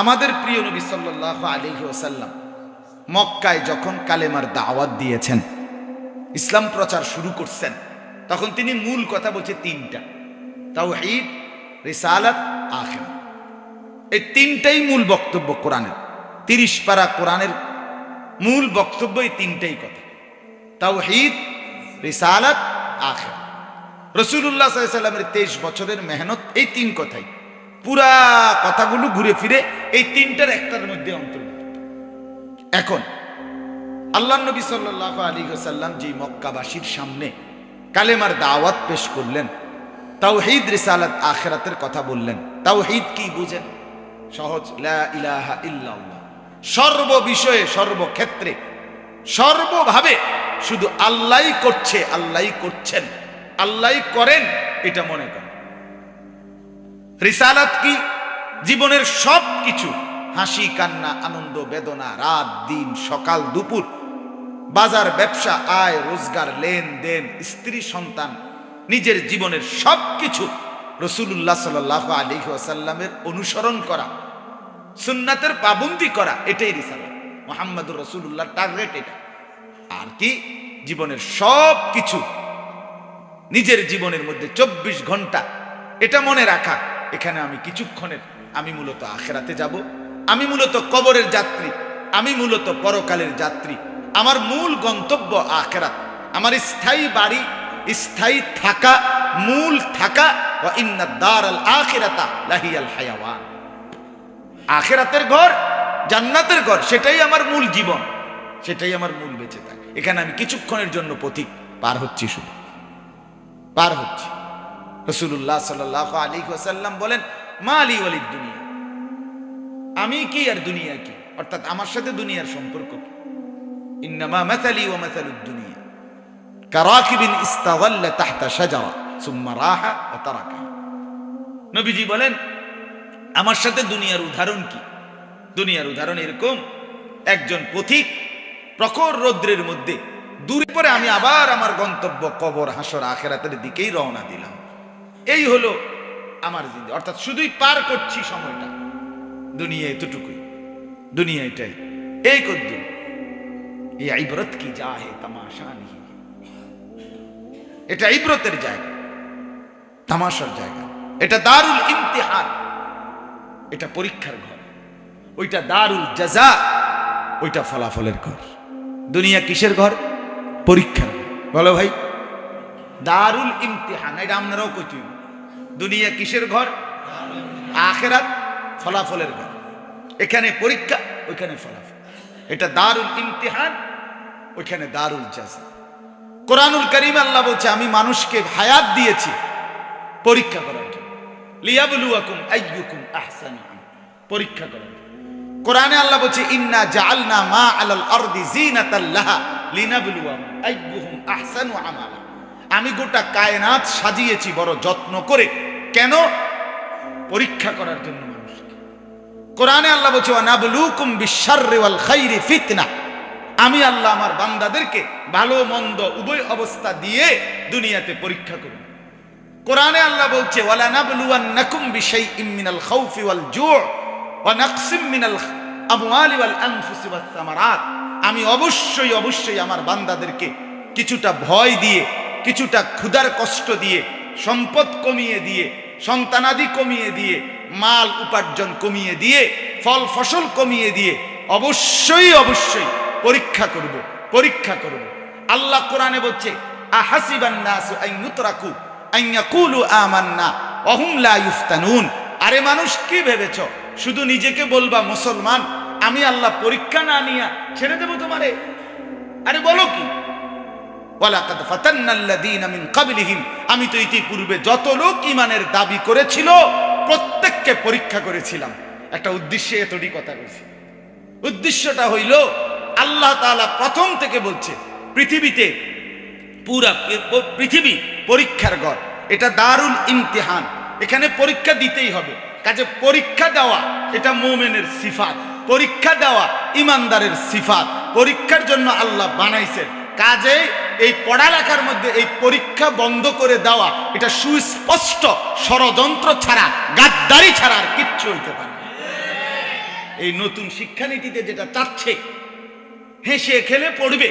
আমাদের প্রিয় নবী সাল্লাহ আলহি ওসাল্লাম মক্কায় যখন কালেমার দাওয়াত দিয়েছেন, ইসলাম প্রচার শুরু করছেন, তখন তিনি মূল কথা বলছে তিনটা তাও ঈদ রিসালাত আখের এই তিনটাই মূল বক্তব্য কোরআনের, তিরিশ পারা কোরআনের মূল বক্তব্য এই তিনটাই কথা। তাও ঈদ রিসালাত আখের রসুল্লাহ সাল্লামের তেইশ বছরের মেহনত এই তিন কথাই। পুরা কথাগুলো ঘুরে ফিরে এই তিনটার একটার মধ্যে অন্তর্ভুক্ত। এখন, আল্লাহ নবী সাল্লাহ আলী সাল্লাম যে মক্কাবাসীর সামনে কালেমার দাওয়াত পেশ করলেন তাও হিদ রিসালাত আখেরাতের কথা বললেন। তাও হিদ কি বুঝেন? সহজ ইলাহা ইল্লাল্লাহ। সর্ব বিষয়ে সর্বক্ষেত্রে, সর্বভাবে শুধু আল্লাহই করছে, আল্লাহই করছেন, আল্লাহই করেন, এটা মনে করেন রিসালাত কি? জীবনের সব কিছু হাসি, কান্না, আনন্দ, বেদনা, রাত, দিন, সকাল, দুপুর, বাজার, ব্যবসা, আয়, রোজগার, লেনদেন, স্ত্রী, সন্তান, নিজের জীবনের সব কিছু রসুল্লাহ সাল আলী আসাল্লামের অনুসরণ করা, সুন্নাতের পাবন্দি করা, এটাই রিসালাত। মোহাম্মদুর রসুল্লাহ টার্গেট এটা। আর কি? জীবনের সব কিছু নিজের জীবনের মধ্যে চব্বিশ ঘণ্টা, এটা মনে রাখা। এখানে আমি কিছুক্ষণের, আমি মূলত আখেরাতে যাব, আমি মূলত কবরের যাত্রী, আমি মূলত পরকালের যাত্রী। আমার মূল গন্তব্য আখেরাত। আমার স্থায়ী বাড়ি, স্থায়ী থাকা, মূল থাকা ও ইন্না দার আল আখেরাতা লাহিয়াল হায়াওয়ান। আখেরাতের ঘর, জান্নাতের ঘর, সেটাই আমার মূল জীবন, সেটাই আমার মূল বেঁচে থাকে। এখানে আমি কিছুক্ষণের জন্য পথিক, পার হচ্ছি শুধু, পার হচ্ছে। রসুল্লাহ সাল আলী সাল্লাম বলেন মা আলী ওয়ালিদ দুনিয়া। আমি কি আর দুনিয়া কি? অর্থাৎ আমার সাথে দুনিয়ার সম্পর্ক কি? ইন্নামা ও দুনিয়া। তাহতা রাহা ও নবীজি বলেন, আমার সাথে দুনিয়ার উদাহরণ কি? দুনিয়ার উদাহরণ এরকম, একজন পথিক প্রখর রৌদ্রের মধ্যে দূরে পরে আমি আবার আমার গন্তব্য কবর, হাসর, আখেরাতের দিকেই রওনা দিলাম। এই হলো আমার জিন্দে অর্থাৎ শুধুই পার করছি সময়টা। দুনিয়া এতটুকুই। দুনিয়া এটাই। এই কদ্দু এই আইব্রত কি যা হে তামাশা নিহি এটা ইব্রতের জায়গা। তামাশার জায়গা। এটা দারুল ইমতিহান। এটা পরীক্ষার ঘর। ওইটা দারুল জাজা। ওইটা ফলাফলের ঘর। দুনিয়া কিসের ঘর? পরীক্ষার ঘর। বলো ভাই। দারুল ইমতিহান। এটা আপনারাও কইতে দুনিয়া কিসের ঘর? আখেরাত ফলাফলের ঘর। এখানে পরীক্ষা, ওইখানে ফলাফল। এটা দারুল ইমতিহান, ওইখানে দারুল জাজা। কোরআনুল করিম আল্লাহ বলছে, আমি মানুষকে হায়াত দিয়েছি পরীক্ষা করার জন্য। লিয়াবলুয়াকুম আইয়ুকুম আহসানু পরীক্ষা করার। কোরআনে আল্লাহ বলছে, ইন্না জাআলনা মা আলাল আরদি জিনাতাল লাহা লিনাবলুয়াহুম আইয়ুহুম আহসানু আমালা। আমি গোটা কায়নাত সাজিয়েছি বড় যত্ন করে। কেন? পরীক্ষা করার জন্য মানুষকে। কোরআনে আল্লাহ বলছে, ওয়ানাবলুকুম বিশাররি ওয়াল খাইরি ফিতনা। আমি আল্লাহ আমার বান্দাদেরকে ভালো, মন্দ, উভয় অবস্থা দিয়ে দুনিয়াতে পরীক্ষা করব কোরআনে আল্লাহ বলছে ওয়ালা নাবলুয়ান্নাকুম বিশাইইম মিনাল খাউফি ওয়াল জু' ওয়া নাকসিম মিনাল আমওয়ালি ওয়াল আনফুসি ওয়াস আমি অবশ্যই অবশ্যই আমার বান্দাদেরকে কিছুটা ভয় দিয়ে কিছুটা ক্ষুধার কষ্ট দিয়ে, সম্পদ কমিয়ে দিয়ে, সন্তানাদি কমিয়ে দিয়ে, মাল উপার্জন কমিয়ে দিয়ে, ফল ফসল কমিয়ে দিয়ে, অবশ্যই অবশ্যই পরীক্ষা করব পরীক্ষা করব। আল্লাহ কোরআনে বলছে আরে মানুষ, কি ভেবেছ? শুধু নিজেকে বলবা মুসলমান, আমি আল্লাহ পরীক্ষা না নিয়া ছেড়ে দেব তোমারে? আরে বলো কি? ওয়ালাকাদ ফাতান্নাল্লাযীনা মিন ক্বাবলিহিম আমি তো ইতিপূর্বে যত লোক ঈমানের দাবি করেছিল, প্রত্যেককে পরীক্ষা করেছিলাম। একটা উদ্দেশ্যে এতটি কথা বলছি। উদ্দেশ্যটা হইল, আল্লাহ তাআলা প্রথম থেকে বলছে, পৃথিবীতে পুরা পৃথিবী পরীক্ষার ঘর। এটা দারুল ইমতিহান। এখানে পরীক্ষা দিতেই হবে। কাজে পরীক্ষা দেওয়া, এটা মোমেনের সিফাত। পরীক্ষা দেওয়া ইমানদারের সিফাত। পরীক্ষার জন্য আল্লাহ বানাইছেন। কাজে এই পড়ালেখার মধ্যে এই পরীক্ষা বন্ধ করে দেওয়া, এটা সুস্পষ্ট ষড়যন্ত্র ছাড়া, গাদ্দারি ছাড়া আর কিচ্ছু হইতে পারে। এই নতুন শিক্ষানীতিতে যেটা চাচ্ছে, হেসে খেলে পড়বে,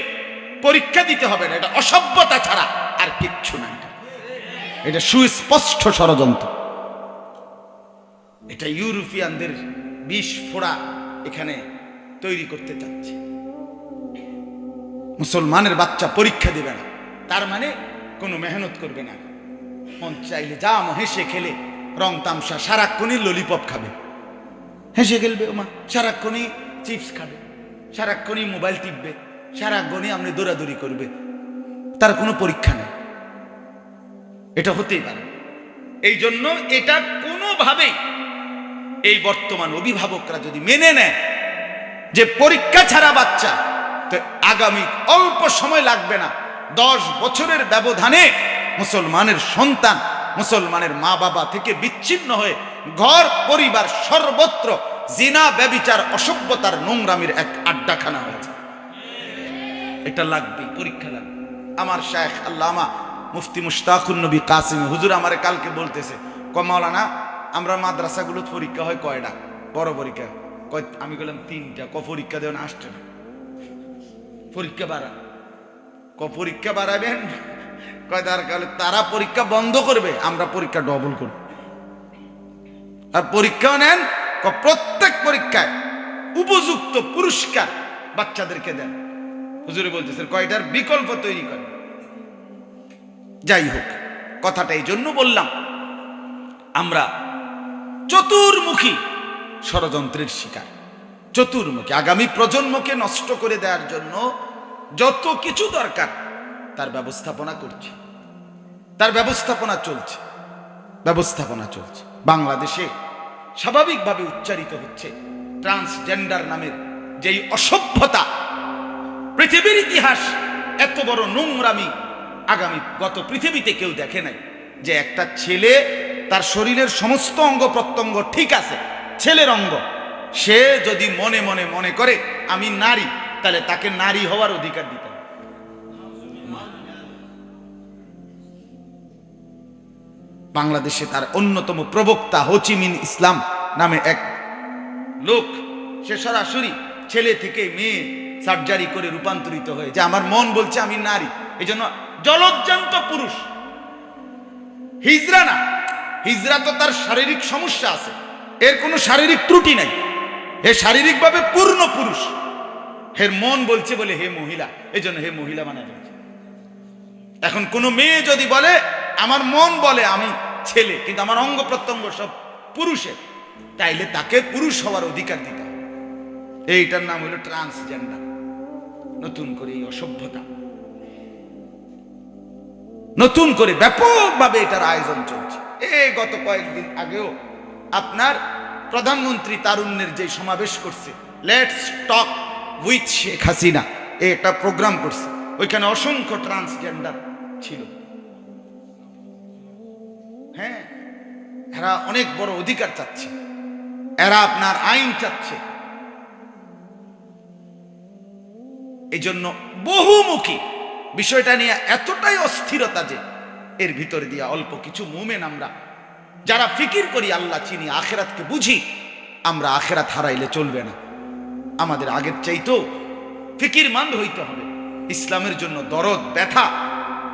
পরীক্ষা দিতে হবে না, এটা অসভ্যতা ছাড়া আর কিচ্ছু না এটা। এটা সুস্পষ্ট ষড়যন্ত্র এটা ইউরোপিয়ানদের বিষ ফোড়া এখানে তৈরি করতে চাচ্ছে মুসলমানের বাচ্চা পরীক্ষা দেবে না। তার মানে কোনো মেহনত করবে না। মন চাইলে যা হেসে খেলে। রং তামসা, সারাক্ষণই ললিপপ খাবে। হেসে খেলবে ওমা। সারাক্ষণই চিপস খাবে। সারাক্ষণই মোবাইল টিপবে। সারাক্ষণই আপনি দৌড়াদৌড়ি করবে। তার কোনো পরীক্ষা নেই। এটা হতেই পারে। এই জন্য এটা কোনোভাবেই এই বর্তমান অভিভাবকরা যদি মেনে নেয় যে পরীক্ষা ছাড়া বাচ্চা আগামী অল্প সময় লাগবে না। দশ বছরের ব্যবধানে মুসলমানের সন্তান, মুসলমানের মা বাবা থেকে বিচ্ছিন্ন হয়ে ঘর, পরিবার সর্বত্র জিনা, ব্যবিচার, অসভ্যতার নোংরামির এক আড্ডাখানা হয়েছে। এটা লাগবে পরীক্ষা লাগবে। আমার শেখ আল্লামা মুফতি মুশতাকুন নবী কাসিম, হুজুর আমারে কালকে বলতেছে কমাওলানা আমরা মাদ্রাসাগুলো পরীক্ষা হয় কয়টা? বড় পরীক্ষা। কয় আমি বললাম তিনটা, ক পরীক্ষা দেবেন আসছে না। পরীক্ষা বাড়া ক পরীক্ষা বাড়াবেন? কয়, তার কালে তারা পরীক্ষা বন্ধ করবে, আমরা পরীক্ষা ডবল করব। আর পরীক্ষাও নেন ক প্রত্যেক পরীক্ষায় উপযুক্ত পুরস্কার বাচ্চাদেরকে দেন। হুজুরে বলতেছেন কয়টার বিকল্প তৈরি করে যাই হোক, কথাটা এই জন্য বললাম, আমরা চতুর্মুখী ষড়যন্ত্রের শিকার। চতুর্মুখী, আগামী প্রজন্মকে নষ্ট করে দেওয়ার জন্য যত কিছু দরকার, তার ব্যবস্থাপনা করছে। তার ব্যবস্থাপনা চলছে। ব্যবস্থাপনা চলছে। বাংলাদেশে স্বাভাবিকভাবে উচ্চারিত হচ্ছে ট্রান্সজেন্ডার নামের যেই অসভ্যতা। পৃথিবীর ইতিহাস এত বড় নোংরামি আগামী গত পৃথিবীতে কেউ দেখে নাই যে একটা ছেলে তার শরীরের সমস্ত অঙ্গ প্রত্যঙ্গ ঠিক আছে, ছেলের অঙ্গ। সে যদি মনে মনে মনে করে, আমি নারী, তাহলে তাকে নারী হওয়ার অধিকার দিতে বাংলাদেশে তার অন্যতম প্রবক্তা হোচিমিন ইসলাম নামে এক লোক। সে সরাসরি ছেলে থেকে মেয়ে সার্জারি করে রূপান্তরিত হয়ে যে আমার মন বলছে, আমি নারী। এই জন্য জলজ্জান্ত পুরুষ। হিজরা না। হিজরা তো তার শারীরিক সমস্যা আছে। এর কোনো শারীরিক ত্রুটি নাই। এ শারীরিকভাবে পূর্ণ পুরুষ, হের মন বলছে বলে হে মহিলা এই জন্য হে মহিলা মানে এখন কোনো মেয়ে যদি বলে, আমার মন বলে আমি ছেলে, কিন্তু আমার অঙ্গ প্রত্যঙ্গ সব পুরুষের তাইলে তাকে পুরুষ হওয়ার অধিকার দিতে এইটার নাম হলো ট্রান্সজেন্ডার নতুন করে অসভ্যতা। নতুন করে ব্যাপকভাবে এটার আয়োজন চলছে। এই গত কয়েকদিন আগেও আপনার প্রধানমন্ত্রী তারুণ্যের যে সমাবেশ করছে let's talk with Sheikh Hasina এই একটা প্রোগ্রাম করছে। ওইখানে অসংখ্য ট্রান্সজেন্ডার ছিল। হ্যাঁ এরা অনেক বড় অধিকার চাচ্ছে। এরা আপনার আইন চাচ্ছে। এই জন্য বহুমুখী। বিষয়টা নিয়ে এতটাই অস্থিরতা যে, এর ভিতর দিয়া অল্প কিছু মুমেন আমরা যারা ফিকির করি, আল্লাহ চিনি, আখেরাতকে বুঝি, আমরা আখেরাত হারাইলে চলবে না। আমাদের আগের চাইতেও ফিকির মান্দ হইতে হবে। ইসলামের জন্য দরদ, ব্যথা,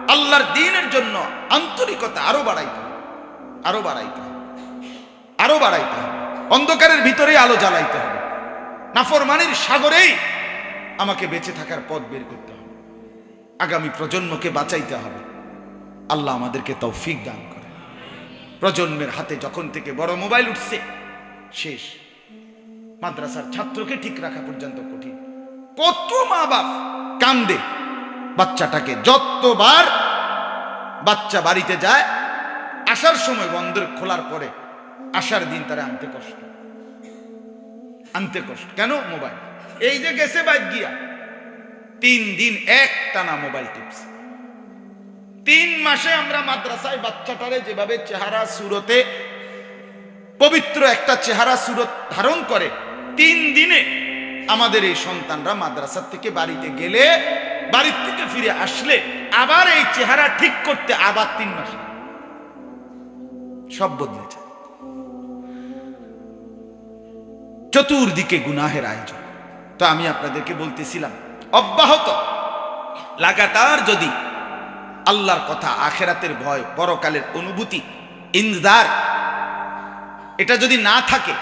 আল্লাহর দিনের জন্য আন্তরিকতা আরও বাড়াইতে হবে। আরও বাড়াইতে হবে। আরও বাড়াইতে হবে। অন্ধকারের ভিতরে আলো জ্বালাইতে হবে। নাফরমানির সাগরেই আমাকে বেঁচে থাকার পথ বের করতে হবে। আগামী প্রজন্মকে বাঁচাইতে হবে। আল্লাহ আমাদেরকে তৌফিক দান করে প্রজন্মের হাতে যখন থেকে বড় মোবাইল উঠছে, শেষ। মাদ্রাসার ছাত্রকে ঠিক রাখা পর্যন্ত কঠিন। কত মা বাপ কান্দে, বাচ্চাটাকে যতবার বাচ্চা বাড়িতে যায়, আসার সময় বন্দর খোলার পরে আসার দিন তারা আনতে কষ্ট। আনতে কষ্ট। কেন? মোবাইল। এই যে গেছে বাইক গিয়া। তিন দিন এক টানা মোবাইল টিপস তিন মাসে আমরা মাদ্রাসায় বাচ্চাটারে যেভাবে চেহারা সুরতে, পবিত্র একটা চেহারা সুরত ধারণ করে, তিন দিনে আমাদের এই সন্তানরা মাদ্রাসার থেকে বাড়িতে গেলে, বাড়ির থেকে ফিরে আসলে, আবার এই চেহারা ঠিক করতে আবার তিন মাস। সব বদলেছে। চতুর্দিকে গুনাহের আয়োজন। তো আমি আপনাদেরকে বলতেছিলাম, অব্যাহত, লাগাতার যদি আল্লাহর কথা, আখেরাতের ভয়, পরকালের অনুভূতি, ইনজার, এটা যদি না থাকে,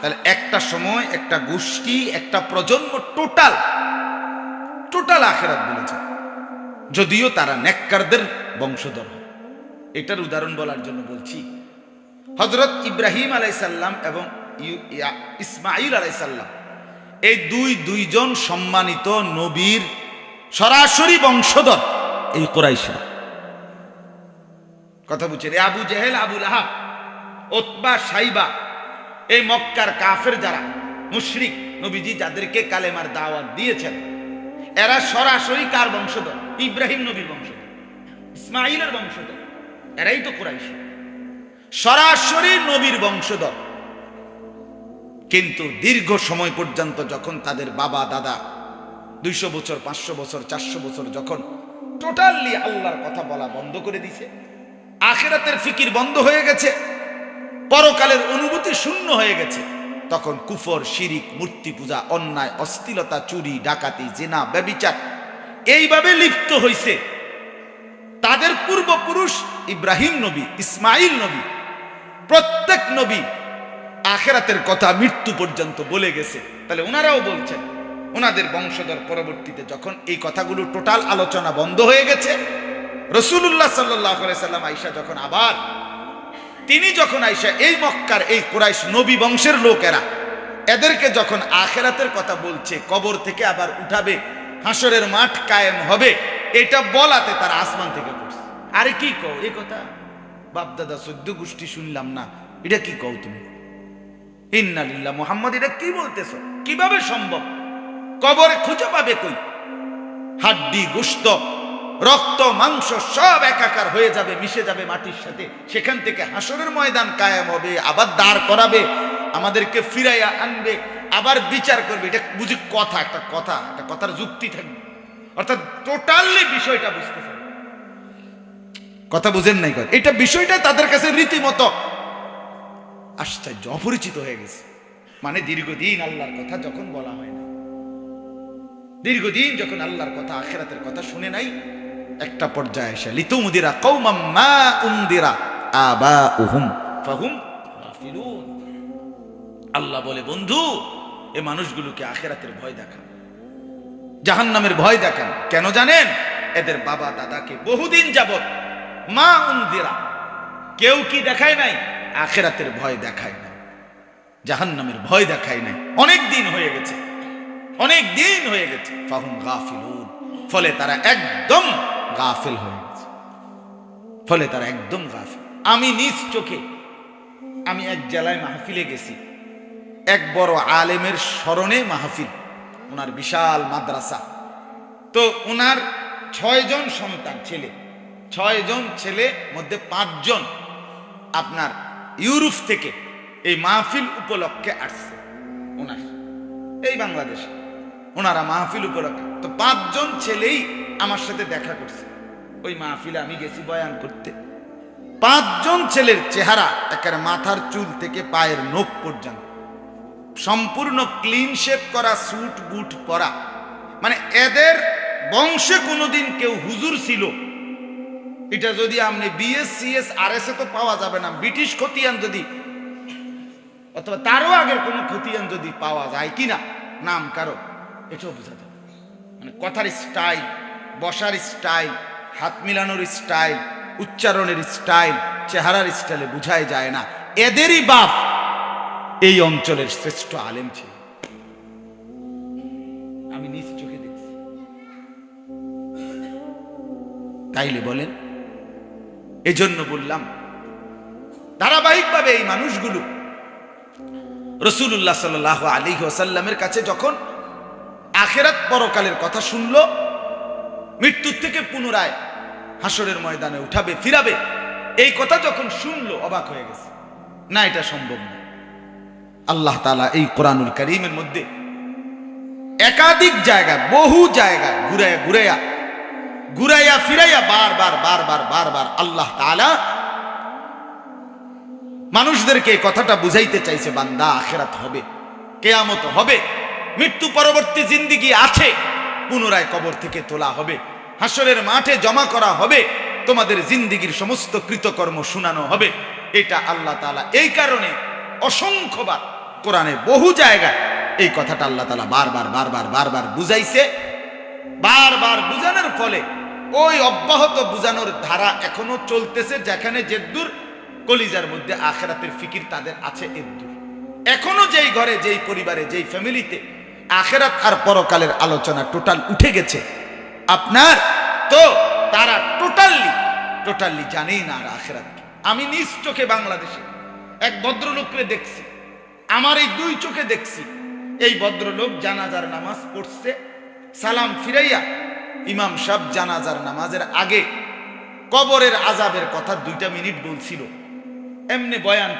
তাহলে একটা সময়, একটা গোষ্ঠী, একটা প্রজন্ম টোটাল টোটাল আখেরাত বলে যায়। যদিও তারা নেককারদের বংশধর। এটার উদাহরণ বলার জন্য বলছি হজরত ইব্রাহিম আলাইসাল্লাম এবং ইসমাইল আলাইসাল্লাম এই দুই, দুইজন সম্মানিত নবীর সরাসরি বংশধর। এই কোরাইশা কথা বুঝছেন আবু জেহেল আবুল আহাব ওতবা, সাইবা, এই মক্কার কাফের যারা, মুশরিক নবীজি যাদেরকে কালেমার দাওয়াত দিয়েছেন, এরা সরাসরি কার বংশধর? ইব্রাহিম নবীর বংশধর ইসমাইলের বংশধর, এরাই তো কোরাইশ। সরাসরি নবীর বংশধর। কিন্তু দীর্ঘ সময় পর্যন্ত যখন তাদের বাবা, দাদা, দুইশো বছর, পাঁচশো বছর, চারশো বছর যখন টোটালি আল্লাহর কথা বলা বন্ধ করে দিছে। আখেরাতের ফিকির বন্ধ হয়ে গেছে। পরকালের অনুভূতি শূন্য হয়ে গেছে। তখন কুফর, শিরিক, মূর্তি পূজা, অন্যায়, অস্থিলতা, চুরি, ডাকাতি, জেনা, ব্যবিচার এইভাবে লিপ্ত হইছে। তাদের পূর্বপুরুষ ইব্রাহিম নবী, ইসমাইল নবী, প্রত্যেক নবী আখেরাতের কথা মৃত্যু পর্যন্ত বলে গেছে। তাহলে ওনারাও বলছেন ওনাদের বংশধর পরবর্তীতে যখন এই কথাগুলো টোটাল আলোচনা বন্ধ হয়ে গেছে রসুল্লাহ সাল্লাহ সাল্লাম আইসা যখন আবার, তিনি যখন আইসা এই মক্কার এই কুরাইশ নবী বংশের লোকেরা, এদেরকে যখন আখেরাতের কথা বলছে, কবর থেকে আবার উঠাবে, হাসরের মাঠ কায়েম হবে, এটা বলাতে তার আসমান থেকে পড়ছে। আরে কি কও এই কথা? বাপদাদা, সদ্য গোষ্ঠী শুনলাম না, এটা কি কও তুমি? ইন্নালিল্লাহ মোহাম্মদ, এটা কি বলতেছো? কীভাবে সম্ভব? কবরে খুঁজে পাবে কই? হাড্ডি, গোস্ত, রক্ত, মাংস সব একাকার হয়ে যাবে, মিশে যাবে মাটির সাথে। সেখান থেকে হাসরের ময়দান কায়েম হবে, আবার দাঁড় করাবে, আমাদেরকে ফিরাইয়া আনবে, আবার বিচার করবে। এটা বুঝি কথা, একটা কথা, একটা কথার যুক্তি থাকবে। অর্থাৎ টোটালি বিষয়টা বুঝতে পারবে কথা বুঝেন নাই কথা? এটা বিষয়টা তাদের কাছে রীতিমতো আশ্চর্য, অপরিচিত হয়ে গেছে। মানে দীর্ঘদিন আল্লাহর কথা যখন বলা হয় না। দীর্ঘদিন যখন আল্লাহর কথা, আখেরাতের কথা শুনে নাই, একটা পর্যায়ে এসে, লিতুমদিরা কৌমাম মা উন্দিরা আবা উহুম ফাহুম আল্লাহ বলে, বন্ধু, এ মানুষগুলোকে আখেরাতের ভয় দেখান। জাহান্নামের ভয় দেখান। কেন জানেন? এদের বাবা দাদাকে বহুদিন যাবত মা উন্দিরা কেউ কি দেখায় নাই? আখেরাতের ভয় দেখায় নাই। জাহান্নামের ভয় দেখায় নাই। অনেক দিন হয়ে গেছে। অনেক দিন হয়ে গেছে। ফাহুম গাফিলুন। ফলে তারা একদম গাফিল হয়ে গেছে। ফলে তারা একদম গাফিল। আমি নিজ চোখে, আমি এক জেলায় মাহফিলে গেছি। এক বড় আলেমের স্মরণে মাহফিল, ওনার বিশাল মাদ্রাসা। তো ওনার ছয়জন সন্তান, ছেলে। ছয়জন ছেলে মধ্যে পাঁচজন আপনার ইউরোপ থেকে এই মাহফিল উপলক্ষে আসছে, ওনার। এই বাংলাদেশে। ওনারা মাহফিল উপলক্ষে। তো পাঁচজন ছেলেই আমার সাথে দেখা করছে। ওই মাহফিলে আমি গেছি বয়ান করতে। পাঁচজন ছেলের চেহারা একেবারে মাথার চুল থেকে পায়ের নখ পর্যন্ত। সম্পূর্ণ ক্লিন শেপ করা স্যুট বুট পরা। মানে এদের বংশে কোনোদিন কেউ হুজুর ছিল। এটা যদি আপনি বিএস সিএস আর এস তো পাওয়া যাবে না। ব্রিটিশ খতিয়ান যদি অথবা তারও আগের কোনো খতিয়ান যদি পাওয়া যায় কিনা? নাম কারও? এটাও বোঝা যাবে মানে কথার স্টাইল বসার স্টাইল হাত মিলানোর স্টাইল উচ্চারণের স্টাইল চেহারার স্টাইলে বোঝাই যায় না। এদেরই বাপ এই অঞ্চলের শ্রেষ্ঠ আলেম ছিল। আমি নিজ চোখে দেখছি। তাইলে বলেন, এজন্য বললাম, ধারাবাহিকভাবে এই মানুষগুলো রসুল্লাহ সাল আলী ওসাল্লামের কাছে যখন আখেরাত পরকালের কথা শুনল, মৃত্যুর থেকে পুনরায় হাসরের ময়দানে উঠাবে, ফিরাবে। এই কথা যখন শুনলো, অবাক হয়ে গেছে। না, এটা সম্ভব না। আল্লাহ তালা এই কোরআনুল করিমের মধ্যে একাধিক জায়গায় বহু জায়গায় ঘুরাইয়া ঘুরাইয়া ঘুরাইয়া, ফিরাইয়া বারবার বারবার বারবার আল্লাহ তালা মানুষদেরকে এই কথাটা বুঝাইতে চাইছে, বান্দা আখেরাত হবে, কেয়ামত হবে। মৃত্যু পরবর্তী জিন্দিগি আছে, পুনরায় কবর থেকে তোলা হবে, হাসরের মাঠে জমা করা হবে, তোমাদের জিন্দিগির সমস্ত কৃতকর্ম শোনানো হবে। এটা আল্লাহ তাআলা এই কারণে অসংখ্যবার কোরআনে বহু জায়গায় এই কথাটা আল্লাহ তালা বারবার বারবার বারবার বুঝাইছে। বারবার বুঝানোর ফলে ওই অব্যাহত বুঝানোর ধারা এখনও চলতেছে, যেখানে যেদূর কলিজার মধ্যে আখেরাতের ফিকির তাদের আছে এদূর এখনও যেই ঘরে, যেই পরিবারে, যেই ফ্যামিলিতে আখেরাত আর পরকালের আলোচনা টোটাল উঠে গেছে। আপনার তো তারা টোটালি টোটালি জানেই না আর আখেরাত আমি নিজ চোখে বাংলাদেশে এক ভদ্রলোককে দেখছি, আমার এই দুই চোখে দেখছি। এই ভদ্রলোক জানাজার নামাজ পড়ছে, সালাম ফিরাইয়া ইমাম সাহেব জানাজার নামাজের আগে কবরের আজাবের কথা দুইটা মিনিট বলছিল। এমনি বয়ান,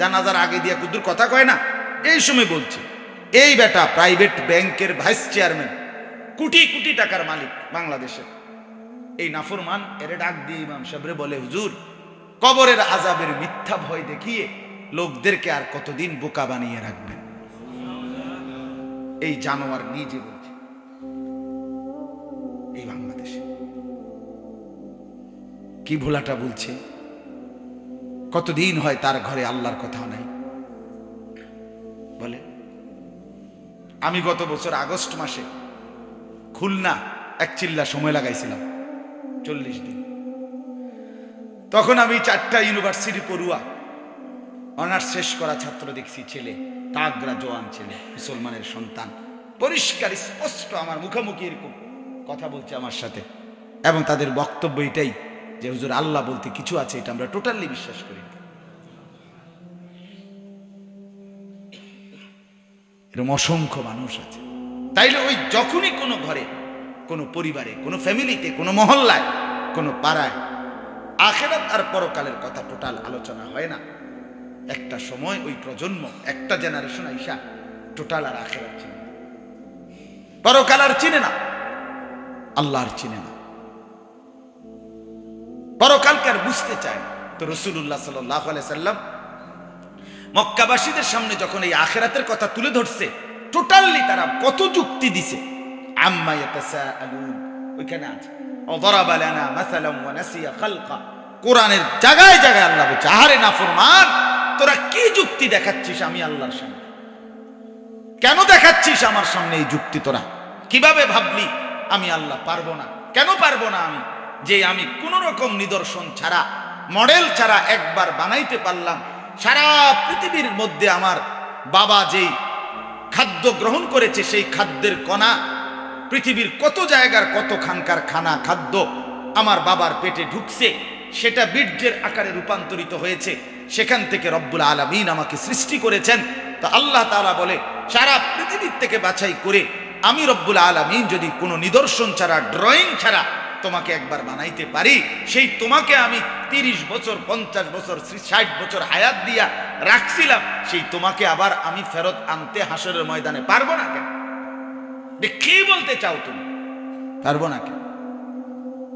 জানাজার আগে দিয়া কুদুর কথা কয় না, এই সময় বলছি। এই বেটা প্রাইভেট ব্যাংকের ভাইস চেয়ারম্যান কোটি কোটি টাকার মালিক বাংলাদেশের এই নাফরমান, এর ডাক দিয়ে ইমাম সাহেবরে বলে, হুজুর, কবরের আজাবের মিথ্যা ভয় দেখিয়ে লোকদেরকে আর কতদিন বোকা বানিয়ে রাখবেন? এই জানোয়ার নিজে বলছে, এই বাংলাদেশে। কি ভোলাটা বলছে? কতদিন হয় তার ঘরে আল্লাহর কথা নাই? বলে আমি গত বছর আগস্ট মাসে খুলনা এক চিল্লা সময় লাগাইছিলাম, চল্লিশ দিন। তখন আমি চারটা ইউনিভার্সিটি পড়ুয়া, অনার্স শেষ করা ছাত্র দেখছি, ছেলে তাগরা জোয়ান ছেলে, মুসলমানের সন্তান। পরিষ্কার, স্পষ্ট আমার মুখোমুখি এরকম কথা বলছে আমার সাথে। এবং তাদের বক্তব্য এটাই যে, হুজুর, আল্লাহ বলতে কিছু আছে, এটা আমরা টোটালি বিশ্বাস করি না। এরকম অসংখ্য মানুষ আছে। তাইলে ওই যখনই কোনো ঘরে, কোনো পরিবারে, কোনো ফ্যামিলিতে, কোনো মহল্লায়, কোনো পাড়ায়, আখেরাত আর পরকালের কথা টোটাল আলোচনা হয় না। একটা সময় ওই প্রজন্ম, একটা জেনারেশন আইসা টোটাল আর আখেরাত চিনে। পরকাল আর চিনে না, আল্লাহ আর চিনে না। পরকালকে আর বুঝতে চায় না। তো রসুল্লাহ সাল্লাহ সাল্লাম মক্কাবাসীদের সামনে যখন এই আখেরাতের কথা তুলে ধরছে টোটালি তারা কত যুক্তি দিছে। আম্মা ওইখানে আছে। অদরাবা লানা মাসালাম ওয়া নাসিয়া খালকা। কোরআনের জায়গায় জায়গায় আল্লাহ বলছে, আহারে নাফরমান, তোরা কি যুক্তি দেখাচ্ছিস আমি আল্লাহর সামনে? কেন দেখাচ্ছিস আমার সামনে এই যুক্তি তোরা? কীভাবে ভাবলি, আমি আল্লাহ পারব না? কেন পারব না আমি? যে আমি কোন রকম নিদর্শন ছাড়া, মডেল ছাড়া একবার বানাইতে পারলাম সারা পৃথিবীর মধ্যে আমার বাবা যেই খাদ্য গ্রহণ করেছে, সেই খাদ্যের কণা, পৃথিবীর কত জায়গার কত খানকার খানা খাদ্য আমার বাবার পেটে ঢুকছে, সেটা বীর্যের আকারে রূপান্তরিত হয়েছে, সেখান থেকে রব্বুল আলমিন আমাকে সৃষ্টি করেছেন। তো আল্লাহ তাআলা বলে, সারা পৃথিবীর থেকে বাছাই করে আমি রব্বুল আলমিন যদি কোনো নিদর্শন ছাড়া, ড্রয়িং ছাড়া তোমাকে একবার বানাইতে পারি, সেই তোমাকে আমি তিরিশ বছর, পঞ্চাশ বছর, ষাট বছর হায়াত দিয়া রাখছিলাম, সেই তোমাকে আবার আমি ফেরত আনতে হাসরের ময়দানে পারব না কেন? কি বলতে চাও তুমি? পারব না কেন?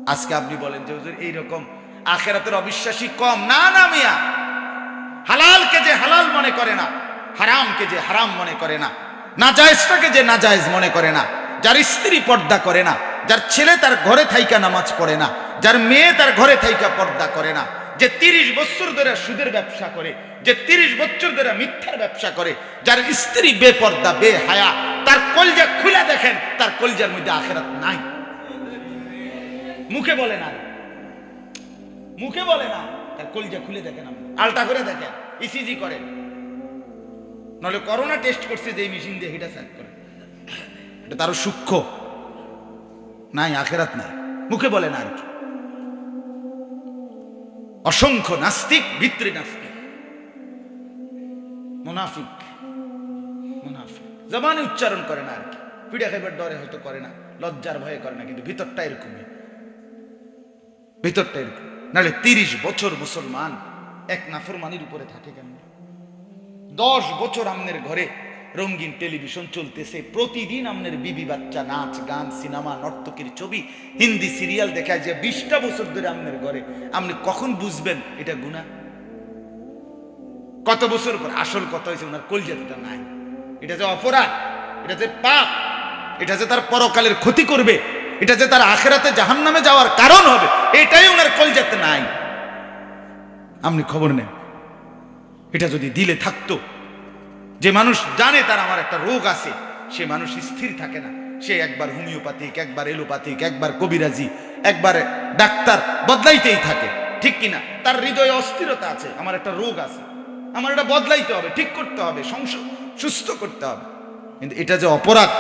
আজকে আপনি বলেন যে এইরকম আখেরাতের অবিশ্বাসী কম। না না, মিয়া। হালালকে যে হালাল মনে করে না, হারামকে যে হারাম মনে করে না, নাজায়েজটাকে যে নাজায়েজ মনে করে না, যার স্ত্রী পর্দা করে না যার ছেলে তার ঘরে থাইকা নামাজ পড়ে না, যার মেয়ে তার ঘরে থাইকা পর্দা করে না, যে তিরিশ বছর ধরে সুদের ব্যবসা করে, যে তিরিশ বছর ধরে মিথ্যার ব্যবসা করে, যার স্ত্রী বেপর্দা বে হায়া তার কলজা খুলে দেখেন, তার কলজার মধ্যে আখেরাত নাই। মুখে বলে না মুখে বলে না, তার কলজা খুলে দেখেন আলটা করে দেখেন ইসিজি করেন নলে করোনা টেস্ট করছে যে মেশিন দিয়ে হিটা চেক করে। এটা তারও সূক্ষ্ম। নাই, আখেরাত নাই। মুখে বলে না আর কি। অসংখ্য নাস্তিক, ভিত্রি নাস্তিক। মুনাফিক মুনাফিক। জবানে উচ্চারণ করে না আর কি। পিড়া খাইবার ডরে হয়তো করে না, লজ্জার ভয়ে করে না, কিন্তু ভিতরটা এরকমই। ভিতরটা এরকম। নাহলে তিরিশ বছর মুসলমান এক নাফরমানির উপরে থাকে কেন দশ বছর আমনের ঘরে রঙিন টেলিভিশন চলতেছে। প্রতিদিন আমনের বিবি বাচ্চা, নাচ, গান, সিনেমা, নর্তকীর ছবি, হিন্দি সিরিয়াল দেখায় যে বিশটা বছর ধরে আমনের ঘরে। আপনি কখন বুঝবেন এটা গুণা কত বছর পর? আসল কথা হয়েছে ওনার কলজাতটা নাই। এটা যে অপরাধ, এটা যে পাপ, এটা যে তার পরকালের ক্ষতি করবে, এটা যে তার আখেরাতে জাহান্নামে যাওয়ার কারণ হবে, এটাই ওনার কলজাতে নাই। আপনি খবর নেন, এটা যদি দিলে থাকতো যে মানুষ জানে তার আমার একটা রোগ আছে, সে মানুষ স্থির থাকে না। সে একবার হোমিওপ্যাথিক, একবার এলোপ্যাথিক, একবার কবিরাজি, একবার ডাক্তার বদলাইতেই থাকে। ঠিক কিনা? তার হৃদয়ে অস্থিরতা আছে, আমার একটা রোগ আছে। আমার এটা বদলাইতে হবে, ঠিক করতে হবে সুস্থ করতে হবে। কিন্তু এটা যে অপরাধ